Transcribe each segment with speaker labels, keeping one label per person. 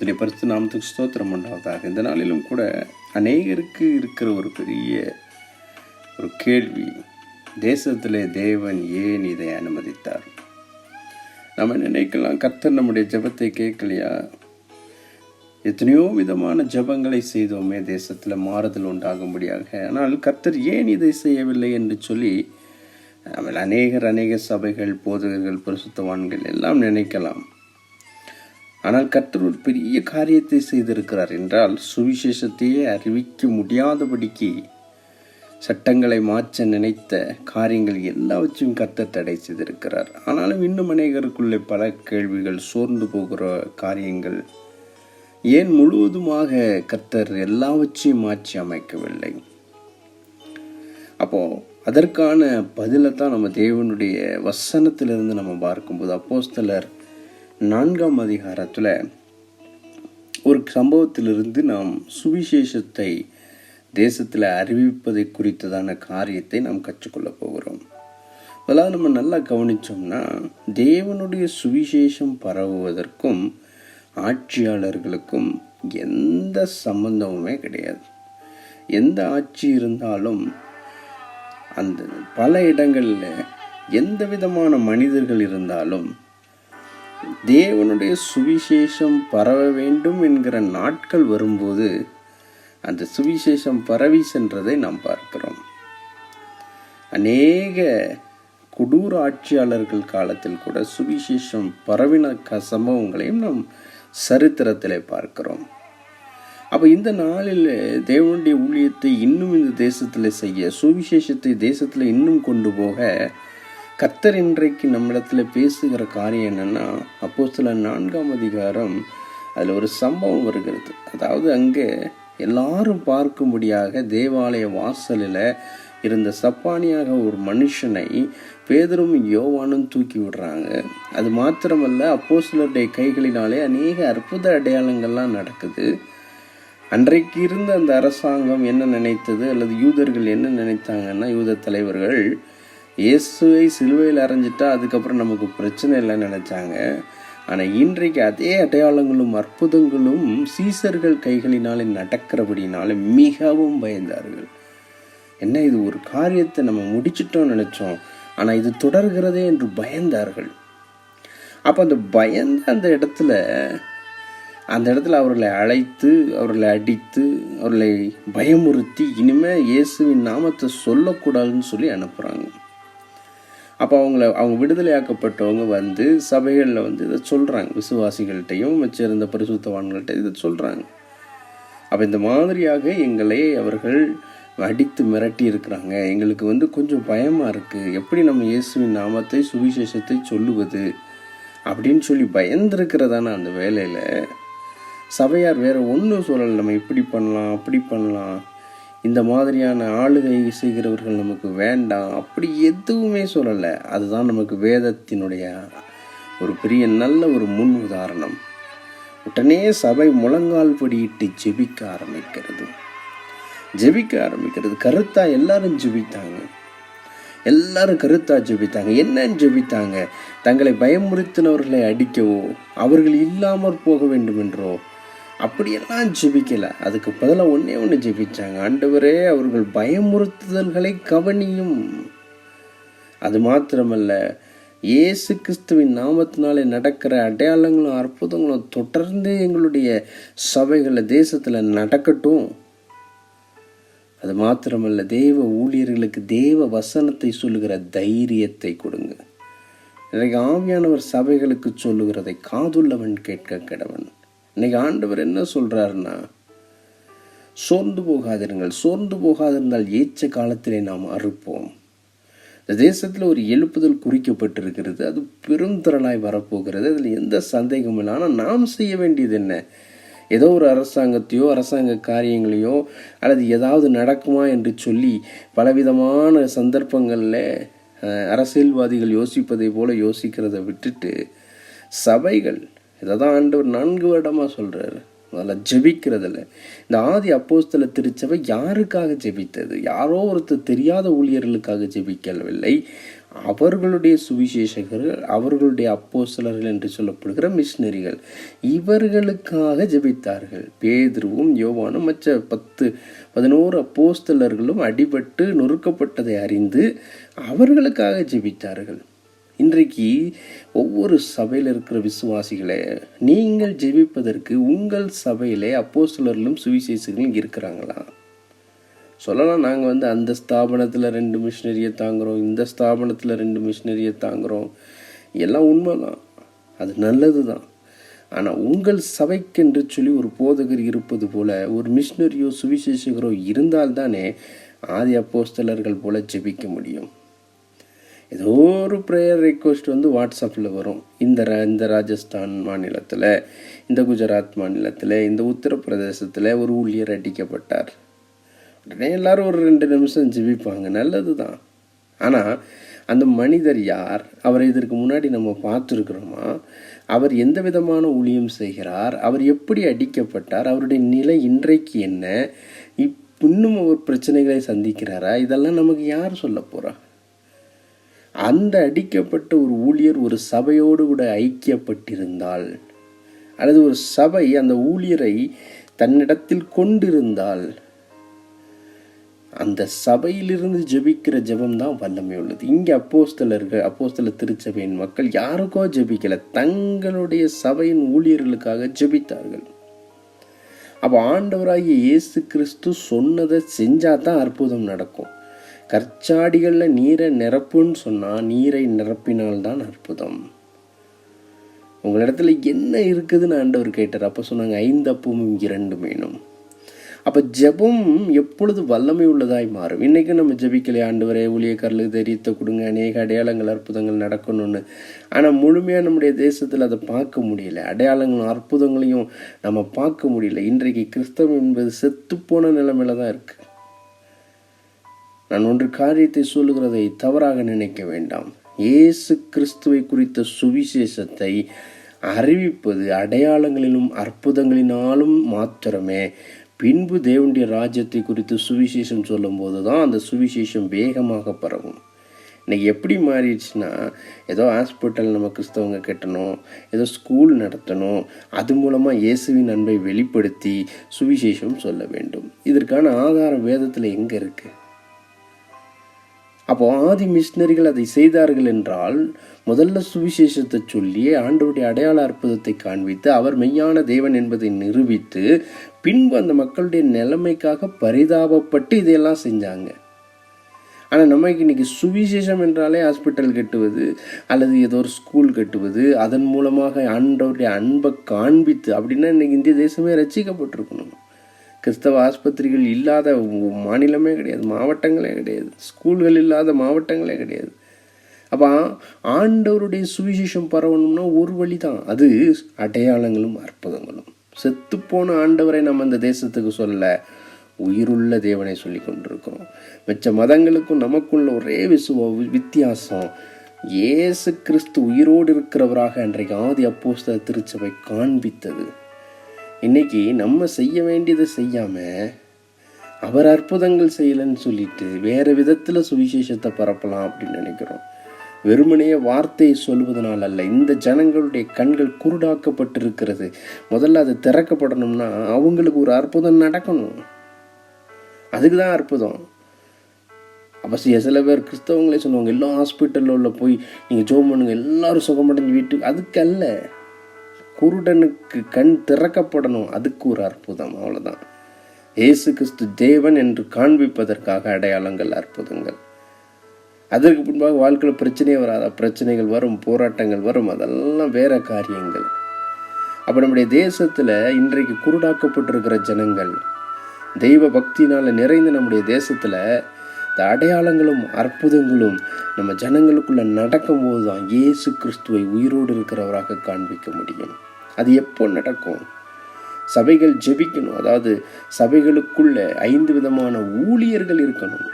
Speaker 1: இதில் பரிசு நாமத்துக்கு ஸ்தோத்திரம் உண்டாவதாக. இந்த நாளிலும் கூட அநேகருக்கு இருக்கிற ஒரு பெரிய ஒரு கேள்வி தேசத்திலே தேவன் ஏன் இதை அனுமதித்தார்? நம்ம நினைக்கலாம்? கர்த்தர் நம்முடைய ஜெபத்தை கேட்கலையா? எத்தனையோ விதமான ஜெபங்களை செய்தோமே தேசத்தில் மாறுதல் உண்டாகும்படியாக. ஆனால் கர்த்தர் ஏன் இதை செய்யவில்லை என்று சொல்லி நம்ம அநேகர் அநேக சபைகள் போதகர்கள் பரிசுத்தவான்கள் எல்லாம் நினைக்கலாம். ஆனால் கர்த்தர் ஒரு பெரிய காரியத்தை செய்திருக்கிறார் என்றால் சுவிசேஷத்தையே அறிவிக்க முடியாதபடிக்கு சட்டங்களை மாற்ற நினைத்த காரியங்கள் எல்லாவற்றையும் கர்த்தர் தடை செய்திருக்கிறார். ஆனாலும் இன்னும் அநேகருக்குள்ளே பல கேள்விகள் சோர்ந்து போகிற காரியங்கள் ஏன் முழுவதுமாக கர்த்தர் எல்லாவற்றையும் மாற்றி அமைக்கவில்லை? அப்போ அதற்கான பதிலை தான் நம்ம தேவனுடைய வசனத்திலிருந்து நம்ம பார்க்கும்போது அப்போஸ்தலர் நான்காம் அதிகாரத்தில் ஒரு சம்பவத்திலிருந்து நாம் சுவிசேஷத்தை தேசத்தில் அறிவிப்பதை குறித்ததான காரியத்தை நாம் கற்றுக்கொள்ளப் போகிறோம். அதெல்லாம் நம்ம நல்லா கவனித்தோம்னா தேவனுடைய சுவிசேஷம் பரவுவதற்கும் ஆட்சியாளர்களுக்கும் எந்த சம்பந்தமுமே கிடையாது. எந்த ஆட்சி இருந்தாலும் அந்த பல இடங்களில் எந்த விதமான மனிதர்கள் இருந்தாலும் தேவனுடைய சுவிசேஷம் பரவ வேண்டும் என்கிற நாட்கள் வரும்போது அந்த சுவிசேஷம் பரவி சென்றதை நாம் பார்க்கிறோம். அநேக கொடூர ஆட்சியாளர்கள் காலத்தில் கூட சுவிசேஷம் பரவின க சம்பவங்களையும் நாம் சரித்திரத்தில் பார்க்கிறோம். அப்போ இந்த நாளில் தேவனுடைய ஊழியத்தை இன்னும் இந்த தேசத்தில் செய்ய சுவிசேஷத்தை தேசத்தில் இன்னும் கொண்டு போக கத்தர் இன்றைக்கு நம்மிடத்தில் பேசுகிற காரியம் என்னென்னா அப்போ சில நான்காம் அதிகாரம் அதில் ஒரு சம்பவம் வருகிறது. அதாவது அங்கே எல்லாரும் பார்க்கும்படியாக தேவாலய வாசலில் இருந்த சப்பானியாக ஒரு மனுஷனை பேதரும் யோவானும் தூக்கி விடுறாங்க. அது மாத்திரமல்ல அப்போ சிலருடைய கைகளினாலே அநேக அற்புத அடையாளங்கள்லாம் நடக்குது. அன்றைக்கு இருந்த அந்த அரசாங்கம் என்ன நினைத்தது அல்லது யூதர்கள் என்ன நினைத்தாங்கன்னா யூத தலைவர்கள் இயேசுவை சிலுவையில் அரைஞ்சிட்டா அதுக்கப்புறம் நமக்கு பிரச்சனை இல்லைன்னு நினச்சாங்க. ஆனால் இன்றைக்கு அதே அடையாளங்களும் அற்புதங்களும் சீசர்கள் கைகளினாலே நடக்கிறபடினால மிகவும் பயந்தார்கள். என்ன இது ஒரு காரியத்தை நம்ம முடிச்சிட்டோம்னு நினச்சோம். ஆனால் இது தொடர்கிறதே என்று பயந்தார்கள். அப்போ அந்த பயந்த அந்த இடத்துல அந்த இடத்துல அவர்களை அழைத்து அவர்களை அடித்து அவர்களை பயமுறுத்தி இனிமேல் இயேசுவின் நாமத்தை சொல்லக்கூடாதுன்னு சொல்லி அனுப்புகிறாங்க அப்போ அவங்கள அவங்க விடுதலையாக்கப்பட்டவங்க வந்து சபைகளில் வந்து இதை சொல்கிறாங்க விசுவாசிகள்கிட்டையும் வச்சிருந்த பரிசுத்தவான்கள்ட்ட இதை சொல்கிறாங்க அப்போ இந்த மாதிரியாக எங்களை அவர்கள் அடித்து மிரட்டி இருக்கிறாங்க. எங்களுக்கு வந்து கொஞ்சம் பயமாக இருக்குது எப்படி நம்ம இயேசுவின் நாமத்தை சுவிசேஷத்தை சொல்லுவது அப்படின்னு சொல்லி பயந்துருக்கிறதான அந்த வேலையில் சபையார் வேறு ஒன்றும் சொல்லலை. நம்ம இப்படி பண்ணலாம் அப்படி பண்ணலாம். இந்த மாதிரியான ஆளுகை செய்கிறவர்கள் நமக்கு வேண்டாம். அப்படி எதுவுமே சொல்லலை. அதுதான் நமக்கு வேதத்தினுடைய ஒரு பெரிய நல்ல ஒரு முன் உதாரணம். உடனே சபை முழங்கால் படியிட்டு ஜெபிக்க ஆரம்பிக்கிறது. ஜெபிக்க ஆரம்பிக்கிறது. கருத்தா எல்லாரும் ஜெபித்தாங்க. எல்லாரும் கருத்தா ஜெபித்தாங்க. என்னன்னு ஜெபித்தாங்க? தங்களை பயமுறுத்தினவர்களை அடிக்கவோ? அவர்கள் இல்லாமற் போக வேண்டும் என்றோ அப்படியெல்லாம் ஜெபிக்கலை. அதுக்கு பதிலாக ஒன்றே ஒன்று ஜெபிச்சாங்க. ஆண்டவரே அவர்கள் பயமுறுத்துதல்களை கவனியும். அது மாத்திரமல்ல இயேசு கிறிஸ்துவின் நாமத்தினாலே நடக்கிற அடையாளங்களும் அற்புதங்களும் தொடர்ந்து எங்களுடைய சபைகளில் தேசத்தில் நடக்கட்டும். அது மாத்திரமல்ல தெய்வ ஊழியர்களுக்கு தெய்வ வசனத்தை சொல்லுகிற தைரியத்தை கொடுங்க. இன்றைக்கு ஆவியானவர் சபைகளுக்கு சொல்லுகிறதை காதுள்ளவன் கேட்க கிடவன். இன்னைக்கு ஆண்டவர் என்ன சொல்கிறாருன்னா சோர்ந்து போகாதிருங்கள். சோர்ந்து போகாதிருந்தால் ஏற்ற காலத்திலே நாம் அறுப்போம். இந்த தேசத்தில் ஒரு எழுப்புதல் குறிக்கப்பட்டிருக்கிறது. அது பெரும் திரளாய் வரப்போகிறது. அதில் எந்த சந்தேகமும் இல்லை. ஆனால் நாம் செய்ய வேண்டியது என்ன? ஏதோ ஒரு அரசாங்கத்தையோ அரசாங்க காரியங்களையோ அல்லது ஏதாவது நடக்குமா என்று சொல்லி பலவிதமான சந்தர்ப்பங்களில் அரசியல்வாதிகள் யோசிப்பதை போல யோசிக்கிறத விட்டுட்டு சபைகள் இதை தான் ஆண்டவர் நான்கு வருடமாக சொல்கிறாரு அதில் ஜெபிக்கிறதில்ல இந்த ஆதி அப்போஸ்தல திருச்சபை யாருக்காக ஜெபித்தது? யாரோ ஒருத்தர் தெரியாத ஊழியர்களுக்காக ஜெபிக்கவில்லை. அவர்களுடைய சுவிசேஷகர்கள் அவர்களுடைய அப்போஸ்தலர்கள் என்று சொல்லப்படுகிற மிஷினரிகள் இவர்களுக்காக ஜெபித்தார்கள். பேதுருவும் யோவானும் மற்ற பத்து பதினோரு அப்போஸ்தலர்களும் அடிபட்டு நொறுக்கப்பட்டதை அறிந்து அவர்களுக்காக ஜெபித்தார்கள். இன்றைக்கு ஒவ்வொரு சபையில் இருக்கிற விசுவாசிகளே நீங்கள் ஜெபிப்பதற்கு உங்கள் சபையிலே அப்போஸ்தலர்களும் சுவிசேஷங்களும் இருக்கிறாங்களா? சொல்லலாம் நாங்கள் வந்து அந்த ஸ்தாபனத்தில் ரெண்டு மிஷினரியை தாங்குகிறோம் இந்த ஸ்தாபனத்தில் ரெண்டு மிஷினரியை தாங்குகிறோம் எல்லாம் உண்மைதான். அது நல்லது தான் ஆனால் உங்கள் சபைக்கென்று சொல்லி ஒரு போதகர் இருப்பது போல ஒரு மிஷினரியோ சுவிசேஷகரோ இருந்தால்தானே ஆதி அப்போஸ்தலர்கள் போல ஜெபிக்க முடியும். ஏதோ ஒரு ப்ரேயர் ரெக்வஸ்ட் வந்து வாட்ஸ்அப்பில் வரும். இந்த ரா இந்த ராஜஸ்தான் மாநிலத்தில் இந்த குஜராத் மாநிலத்தில் இந்த உத்தரப்பிரதேசத்தில் ஒரு ஊழியர் அடிக்கப்பட்டார். உடனே எல்லோரும் ஒரு ரெண்டு நிமிஷம் ஜிபிப்பாங்க. நல்லது தான் ஆனால் அந்த மனிதர் யார்? அவரை இதற்கு முன்னாடி நம்ம பார்த்துருக்குறோமா? அவர் எந்த விதமான ஊழியம் செய்கிறார்? அவர் எப்படி அடிக்கப்பட்டார்? அவருடைய நிலை இன்றைக்கு என்ன? இப் இன்னும் அவர் பிரச்சனைகளை சந்திக்கிறாரா? இதெல்லாம் நமக்கு யார் சொல்ல போகிறா அந்த அடிக்கப்பட்ட ஒரு ஊழியர் ஒரு சபையோடு கூட ஐக்கியப்பட்டிருந்தால் அல்லது ஒரு சபை அந்த ஊழியரை தன்னிடத்தில் கொண்டிருந்தால் அந்த சபையிலிருந்து ஜெபிக்கிற ஜெபம் தான் வல்லமை உள்ளது. இங்கே அப்போஸ்தலர்கள் அப்போஸ்தல திருச்சபையின் மக்கள் யாருக்கோ ஜெபிக்கலை. தங்களுடைய சபையின் ஊழியர்களுக்காக ஜெபித்தார்கள். அப்போ ஆண்டவராகிய இயேசு கிறிஸ்து சொன்னதை செஞ்சால் தான் அற்புதம் நடக்கும். கற்சாடிகளில் நீரை நிரப்புன்னு சொன்னால் நீரை நிரப்பினால்தான் அற்புதம். உங்களிடத்துல என்ன இருக்குதுன்னு ஆண்டவர் கேட்டார். அப்போ சொன்னாங்க ஐந்து அப்பமும் இரண்டு மீனும் அப்போ ஜெபம் எப்பொழுது வல்லமை உள்ளதாய் மாறும்? இன்றைக்கி நம்ம ஜெபிக்கலை ஆண்டவரே? ஊழியக்காரர்களுக்கு தெரியத்தை கொடுங்க. அநேக அடையாளங்கள் அற்புதங்கள் நடக்கணும்னு. ஆனால் முழுமையாக நம்முடைய தேசத்தில் அதை பார்க்க முடியல. அடையாளங்களும் அற்புதங்களையும் நம்ம பார்க்க முடியல. இன்றைக்கு கிறிஸ்தவம் என்பது செத்துப்போன நிலைமையில தான் இருக்குது நான் ஒன்று காரியத்தை சொல்லுகிறதை தவறாக நினைக்க வேண்டாம். இயேசு கிறிஸ்துவை குறித்த சுவிசேஷத்தை அறிவிப்பது அடையாளங்களிலும் அற்புதங்களினாலும் மாத்திரமே. பின்பு தேவனுடைய ராஜ்யத்தை குறித்து சுவிசேஷம் சொல்லும்போது தான் அந்த சுவிசேஷம் வேகமாக பரவும். இன்னைக்கு எப்படி மாறிடுச்சுன்னா ஏதோ ஹாஸ்பிட்டல் நம்ம கிறிஸ்தவங்க கட்டணும் ஏதோ ஸ்கூல் நடத்தணும் அது மூலமாக இயேசுவின் அன்பை வெளிப்படுத்தி சுவிசேஷம் சொல்ல வேண்டும். இதற்கான ஆதாரம் வேதத்தில் எங்கே இருக்குது அப்போ ஆதி மிஷினரிகள் அதை செய்தார்கள் என்றால் முதல்ல சுவிசேஷத்தை சொல்லி ஆண்டவருடைய அடையாள அற்புதத்தை காண்பித்து அவர் மெய்யான தேவன் என்பதை நிரூபித்து பின்பு அந்த மக்களுடைய நிலைமைக்காக பரிதாபப்பட்டு இதையெல்லாம் செஞ்சாங்க. ஆனால் நமக்கு இன்னைக்கு சுவிசேஷம் என்றாலே ஹாஸ்பிட்டல் கட்டுவது அல்லது ஏதோ ஒரு ஸ்கூல் கட்டுவது அதன் மூலமாக ஆண்டவருடைய அன்பை காண்பித்து அப்படின்னா இன்றைக்கி இந்திய தேசமே ரசிக்கப்பட்டிருக்கணும். கிறிஸ்தவ ஆஸ்பத்திரிகள் இல்லாத மாநிலமே கிடையாது மாவட்டங்களே கிடையாது ஸ்கூல்கள் இல்லாத மாவட்டங்களே கிடையாது. அப்போ ஆண்டவருடைய சுவிசேஷம் பரவணும்னா ஒரு வழி தான் அது அடையாளங்களும் அற்புதங்களும். செத்துப்போன ஆண்டவரை நம்ம இந்த தேசத்துக்கு சொல்ல உயிருள்ள தேவனை சொல்லி கொண்டிருக்கிறோம். மிச்ச மதங்களுக்கும் நமக்குள்ள ஒரே விசுவ வித்தியாசம் இயேசு கிறிஸ்து உயிரோடு இருக்கிறவராக அன்றைக்கு ஆதி அப்போஸ்த திருச்சபை காண்பித்தது. இன்னைக்கு நம்ம செய்ய வேண்டியதை செய்யாமல் அவர் அற்புதங்கள் செய்யலைன்னு சொல்லிட்டு வேறு விதத்தில் சுவிசேஷத்தை பரப்பலாம் அப்படின்னு நினைக்கிறோம். வெறுமனே வார்த்தையை சொல்வதனால் அல்ல இந்த ஜனங்களுடைய கண்கள் குருடாக்கப்பட்டிருக்கிறது. முதல்ல அது திறக்கப்படணும்னா அவங்களுக்கு ஒரு அற்புதம் நடக்கணும். அதுக்கு தான் அற்புதம். அவசிய சில பேர் கிறிஸ்தவங்களே சொல்லுவாங்க எல்லா ஹாஸ்பிட்டலில் உள்ள போய் நீங்கள் ஜோம் பண்ணுங்கள் எல்லோரும் சுகமடைஞ்சு வீட்டுக்கு அதுக்கு அல்ல குருடனுக்கு கண் திறக்கப்படணும். அதுக்கு ஒரு அற்புதம். அவ்வளோதான் ஏசு கிறிஸ்து தேவன் என்று காண்பிப்பதற்காக அடையாளங்கள் அற்புதங்கள். அதற்கு பின்பாக வாழ்க்கையில் பிரச்சனையே வராத பிரச்சனைகள் வரும் போராட்டங்கள் வரும் அதெல்லாம் வேற காரியங்கள். அப்போ நம்முடைய தேசத்தில் இன்றைக்கு குருடாக்கப்பட்டிருக்கிற ஜனங்கள் தெய்வ பக்தினால் நிறைந்த நம்முடைய தேசத்தில் இந்த அடையாளங்களும் அற்புதங்களும் நம்ம ஜனங்களுக்குள்ளே நடக்கும்போது தான் இயேசு கிறிஸ்துவை உயிரோடு இருக்கிறவராக காண்பிக்க முடியும். அது எப்போ நடக்கும்? சபைகள் ஜெபிக்கணும். அதாவது சபைகளுக்குள்ள ஐந்து விதமான ஊழியர்கள் இருக்கணும்.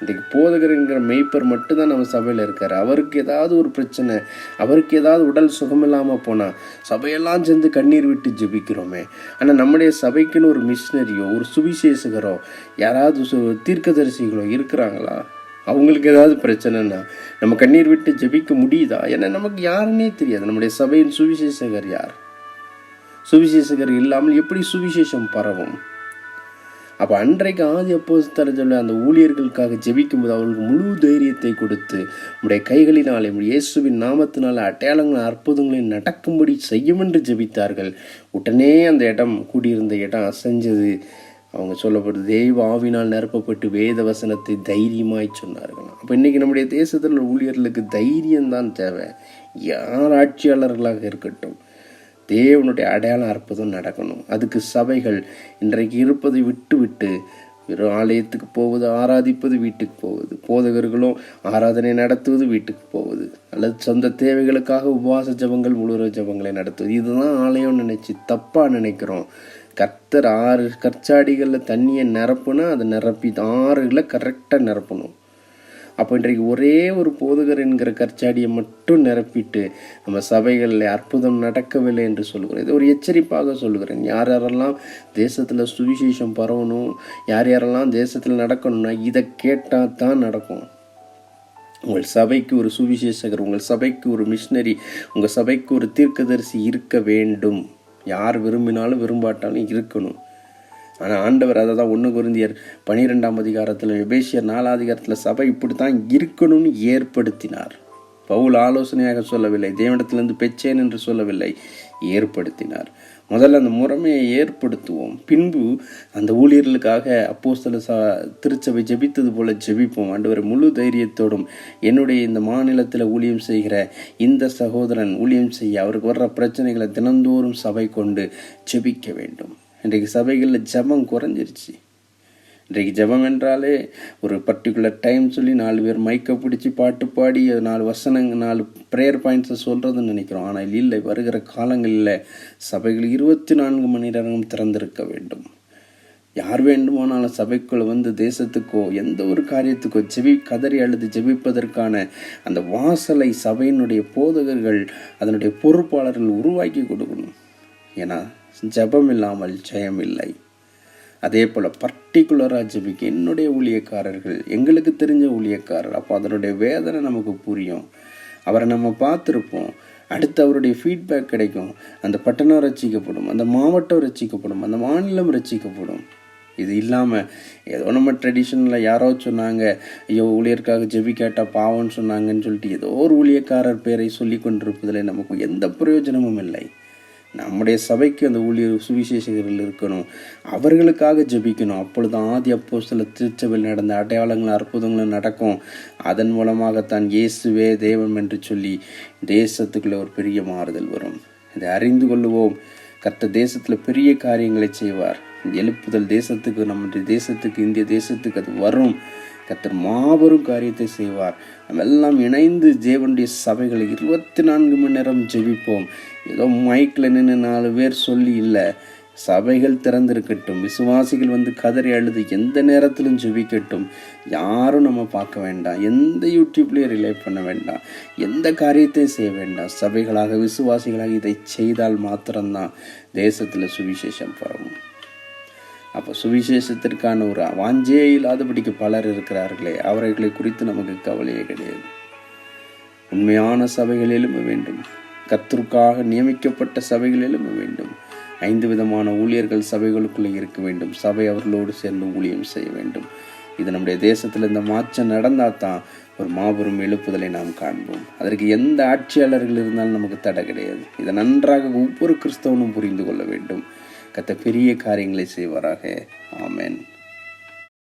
Speaker 1: இன்றைக்கு போதகர் என்கிற மெய்ப்பர் மட்டும்தான் நம்ம சபையில் இருக்கார். அவருக்கு ஏதாவது ஒரு பிரச்சனை அவருக்கு ஏதாவது உடல் சுகமில்லாமல் போனால் சபையெல்லாம் சேர்ந்து கண்ணீர் விட்டு ஜெபிக்கிறோமே. ஆனால் நம்முடைய சபைக்குன்னு ஒரு மிஷினரியோ ஒரு சுவிசேஷகரோ யாராவது சு தீர்க்கதரிசிகளோ இருக்கிறாங்களா? அவங்களுக்கு ஏதாவது பிரச்சனைனா நம்ம கண்ணீர் விட்டு ஜெபிக்க முடியுதா? ஏன்னா நமக்கு யாருன்னே தெரியாது. நம்முடைய சபையின் சுவிசேஷகர் யார்? சுவிசேஷகர் இல்லாமல் எப்படி சுவிசேஷம் பரவும்? அப்போ அன்றைக்கு ஆதி அப்போ சொல்ல அந்த ஊழியர்களுக்காக ஜெபிக்கும்போது அவர்களுக்கு முழு தைரியத்தை கொடுத்து உடைய கைகளினாலே இயேசுவின் நாமத்தினால அடையாளங்கள் அற்புதங்களை நடக்கும்படி செய்யும் என்று ஜெபித்தார்கள். உடனே அந்த இடம் கூடியிருந்த இடம் அசைஞ்சது. அவங்க சொல்லப்படுது தெய்வ ஆவினால் நிரப்பப்பட்டு வேத வசனத்தை தைரியமாய் சொன்னார்கள். அப்போ இன்றைக்கி நம்முடைய தேசத்தில் உள்ள ஊழியர்களுக்கு தைரியம்தான் தேவை. யார் ஆட்சியாளர்களாக இருக்கட்டும் தேவனுடைய அடையாளம் அற்புதம் நடக்கணும். அதுக்கு சபைகள் இன்றைக்கு இருப்பதை விட்டு விட்டு வெறும் ஆலயத்துக்கு போவது ஆராதிப்பது வீட்டுக்கு போவது போதகர்களும் ஆராதனை நடத்துவது வீட்டுக்கு போவது அல்லது சொந்த தேவைகளுக்காக உபவாச ஜபங்கள் முழுற ஜபங்களை நடத்துவது. இதுதான் ஆலயம் நினைச்சு தப்பாக நினைக்கிறோம். கத்தர் ஆறு கற்சாடிகளில் தண்ணியை நிரப்புனா அதை நிரப்பி ஆறுகளில் கரெக்டாக நிரப்பணும். அப்போ இன்றைக்கு ஒரே ஒரு போதுகர் என்கிற கற்சாடியை மட்டும் நிரப்பிட்டு நம்ம சபைகளில் அற்புதம் நடக்கவில்லை என்று சொல்கிறேன் இது ஒரு எச்சரிப்பாக சொல்கிறேன் யார் யாரெல்லாம் தேசத்தில் சுவிசேஷம் பரவணும் யார் யாரெல்லாம் தேசத்தில் நடக்கணும்னா இதை கேட்டால் தான் நடக்கும். உங்கள் சபைக்கு ஒரு சுவிசேஷகர் உங்கள் சபைக்கு ஒரு மிஷினரி உங்கள் சபைக்கு ஒரு தீர்க்கதரிசி இருக்க வேண்டும். யார் விரும்பினாலும் விரும்பாட்டாலும் இருக்கணும். ஆனால் ஆண்டவர் அதை தான் ஒன்று குருந்தியர் பனிரெண்டாம் அதிகாரத்தில் எபேசியர் நாலாதிகாரத்தில் சபை இப்படி தான் இருக்கணும்னு ஏற்படுத்தினார். பவுல் ஆலோசனையாக சொல்லவில்லை தேவனிடத்திலிருந்து பெச்சேன் என்று சொல்லவில்லை ஏற்படுத்தினார். முதல்ல அந்த முறைமையை ஏற்படுத்துவோம். பின்பு அந்த ஊழியர்களுக்காக அப்போஸ்தல சா திருச்சபை ஜெபித்தது போல ஜெபிப்போம். ஆண்டவர் முழு தைரியத்தோடும் என்னுடைய இந்த மாநிலத்தில் ஊழியம் செய்கிற இந்த சகோதரன் ஊழியம் செய்ய அவருக்கு வர்ற பிரச்சனைகளை தினந்தோறும் சபை கொண்டு ஜெபிக்க வேண்டும். இன்றைக்கு சபைகளில் ஜபம் குறைஞ்சிருச்சு. இன்றைக்கு ஜபம் என்றாலே ஒரு பர்டிகுலர் டைம் சொல்லி நாலு பேர் மைக்கை பிடிச்சி பாட்டு பாடி நாலு வசனங்க நாலு ப்ரேயர் பாயிண்ட்ஸை சொல்கிறதுன்னு நினைக்கிறோம். ஆனால் இல்லை வருகிற காலங்களில் சபைகள் இருபத்தி நான்கு மணி நேரம் திறந்திருக்க வேண்டும். யார் வேண்டுமானாலும் சபைக்குள் வந்து தேசத்துக்கோ எந்த ஒரு காரியத்துக்கோ ஜெபி கதறி அழுது ஜெபிப்பதற்கான அந்த வாசலை சபையினுடைய போதகர்கள் அதனுடைய பொறுப்பாளர்கள் உருவாக்கி கொடுக்கணும். ஏன்னா ஜபம் இல்லாமல் ஜெயம் இல்லை. அதே போல் பர்டிகுலராக ஜெபிக்க என்னுடைய ஊழியக்காரர்கள் எங்களுக்கு தெரிஞ்ச ஊழியக்காரர் அப்போ அதனுடைய வேதனை நமக்கு புரியும். அவரை நம்ம பார்த்துருப்போம். அடுத்து அவருடைய ஃபீட்பேக் கிடைக்கும். அந்த பட்டணம் ரசிக்கப்படும் அந்த மாவட்டம் ரசிக்கப்படும் அந்த மாநிலம் ரசிக்கப்படும். இது இல்லாமல் ஏதோ நம்ம ட்ரெடிஷனில் யாரோ சொன்னாங்க ஐயோ ஊழியர்க்காக ஜெபி கேட்டால் பாவம்னு சொன்னாங்கன்னு சொல்லிட்டு ஏதோ ஒரு ஊழியக்காரர் பேரை சொல்லி கொண்டிருப்பதில் நமக்கு எந்த பிரயோஜனமும் இல்லை. நம்முடைய சபைக்கு அந்த ஊழியர் சுவிசேஷகர்கள் இருக்கணும். அவர்களுக்காக ஜெபிக்கணும். அப்பொழுது ஆதி அப்போ சில திருச்சபையில் நடந்த அடையாளங்கள் அற்புதங்களும் நடக்கும். அதன் மூலமாகத்தான் இயேசுவே தேவன் என்று சொல்லி தேசத்துக்குள்ள ஒரு பெரிய மாறுதல் வரும். இதை அறிந்து கொள்ளுவோம். கர்த்த தேசத்தில் பெரிய காரியங்களை செய்வார். எழுப்புதல் தேசத்துக்கு நம்முடைய தேசத்துக்கு இந்திய தேசத்துக்கு அது வரும். கத்தர் மாபெரும் காரியத்தை செய்வார். நம்ம எல்லாம் இணைந்து தேவனுடைய சபைகளை இருபத்தி நான்கு மணி நேரம் ஜெபிப்போம். ஏதோ மைக்கில் நின்று நாலு பேர் சொல்லி இல்லை. சபைகள் திறந்திருக்கட்டும் விசுவாசிகள் வந்து கதறி அழுது எந்த நேரத்திலும் ஜெபிக்கட்டும். யாரும் நம்ம பார்க்க வேண்டாம். எந்த யூடியூப்லேயும் ரிலே பண்ண வேண்டாம். எந்த காரியத்தையும் செய்ய வேண்டாம். சபைகளாக விசுவாசிகளாக இதை செய்தால் மாத்திரம்தான் தேசத்தில் சுவிசேஷம் பரவும். அப்போ சுவிசேஷத்திற்கான ஒரு வாஞ்சே இல்லாதபடிக்கு பலர் இருக்கிறார்களே அவர்களை குறித்து நமக்கு கவலையே கிடையாது. உண்மையான சபைகள் எழும்ப வேண்டும். கத்திற்காக நியமிக்கப்பட்ட சபைகள் எழும்ப வேண்டும். ஐந்து விதமான ஊழியர்கள் சபைகளுக்குள்ளே இருக்க வேண்டும். சபை அவர்களோடு சேர்ந்து ஊழியம் செய்ய வேண்டும். இது நம்முடைய தேசத்தில் இந்த மாற்றம் நடந்தால் தான் ஒரு மாபெரும் எழுப்புதலை நாம் காண்போம். அதற்கு எந்த ஆட்சியாளர்கள் இருந்தாலும் நமக்கு தடை கிடையாது. இதை நன்றாக ஒவ்வொரு கிறிஸ்தவனும் புரிந்து கொள்ள வேண்டும். கத்த பெரிய காரியங்களை செய்வாராக. ஆமேன்.